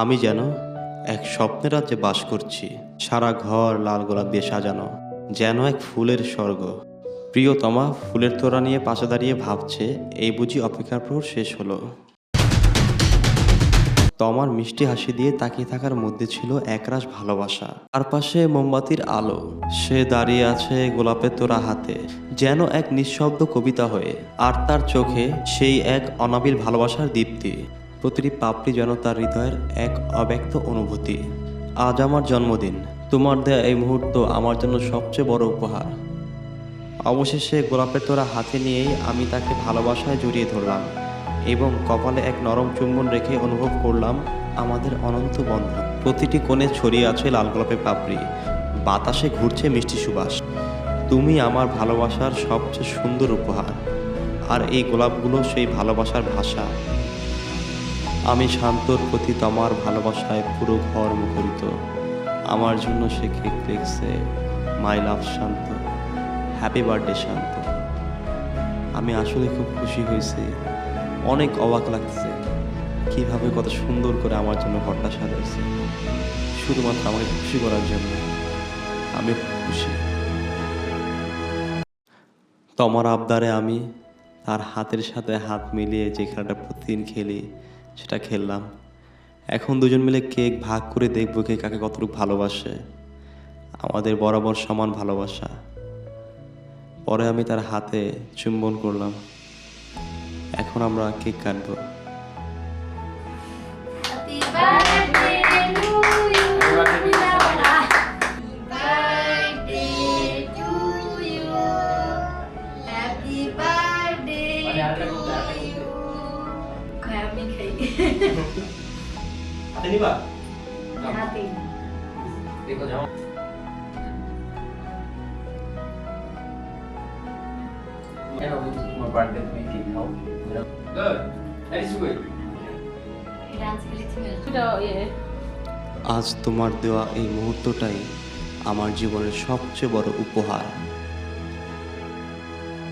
আমি যেন এক স্বপ্নের রাজ্যে বাস করছি। সারা ঘর লাল গোলাপ দিয়ে সাজানো, যেন এক ফুলের স্বর্গ। প্রিয়তমা ফুলের তোড়া নিয়ে পাশে দাঁড়িয়ে ভাবছে, এই বুঝি অপেক্ষার প্রহর শেষ হলো। তমার মিষ্টি হাসি দিয়ে তাকিয়ে থাকার মধ্যে ছিল একরাশ ভালোবাসা। আর পাশে মোমবাতির আলো, সে দাঁড়িয়ে আছে গোলাপের তোড়া হাতে, যেন এক নিঃশব্দ কবিতা হয়ে, আর তার চোখে সেই এক অনাবিল ভালোবাসার দীপ্তি। প্রতিটি পাপড়ি যেন তার হৃদয়ের এক অব্যক্ত অনুভূতি। আজ আমার জন্মদিন। তোমার দেয়া এই মুহূর্ত আমার জন্য সবচেয়ে বড় উপহার। অবশেষে গোলাপের তোড়া হাতে নিয়েই আমি তাকে ভালোবাসায় জড়িয়ে ধরলাম এবং কপালে এক নরম চুম্বন রেখে অনুভব করলাম আমাদের অনন্ত বন্ধন। প্রতিটি কোণে ছড়িয়ে আছে লাল গোলাপের পাপড়ি। বাতাসে ঘুরছে মিষ্টি সুবাস। তুমি আমার ভালোবাসার সবচেয়ে সুন্দর উপহার। আর এই গোলাপগুলো সেই ভালোবাসার ভাষা। আমি শান্তর প্রতি তোমার ভালোবাসায় পুরো ঘর মুখরিত। আমার জন্য সে কেক দেখছে মাই লাভ শান্ত। হ্যাপি বার্থডে শান্ত। আমি আসলে খুব খুশি হয়েছি। অনেক অবাক লাগছে কীভাবে কত সুন্দর করে আমার জন্য ঘরটা সাজাইছে। শুধুমাত্র আমাকে খুশি করার জন্য আমি খুশি। তোমার আবদারে আমি তার হাতের সাথে হাত মিলিয়ে যে খেলাটা প্রতিদিন খেলি সেটা খেললাম। এখন দুজন মিলে কেক ভাগ করে দেখব কে কাকে কতটুকু ভালোবাসে। আমাদের বরাবর সমান ভালোবাসা। পরে আমি তার হাতে চুম্বন করলাম। এখন আমরা কেক কাটবো। Happy birthday to you. Kaya আমি খাই হাতে নিবা হাতে দেখো যাও কেন বলছো তোমার বার্থডে তুমি কেক খাও গুড দ্যাট ইজ গুড এটা আজকে লিখে এটা আজ তোমার দেওয়া এই মুহূর্তটাই আমার জীবনের সবচেয়ে বড় উপহার।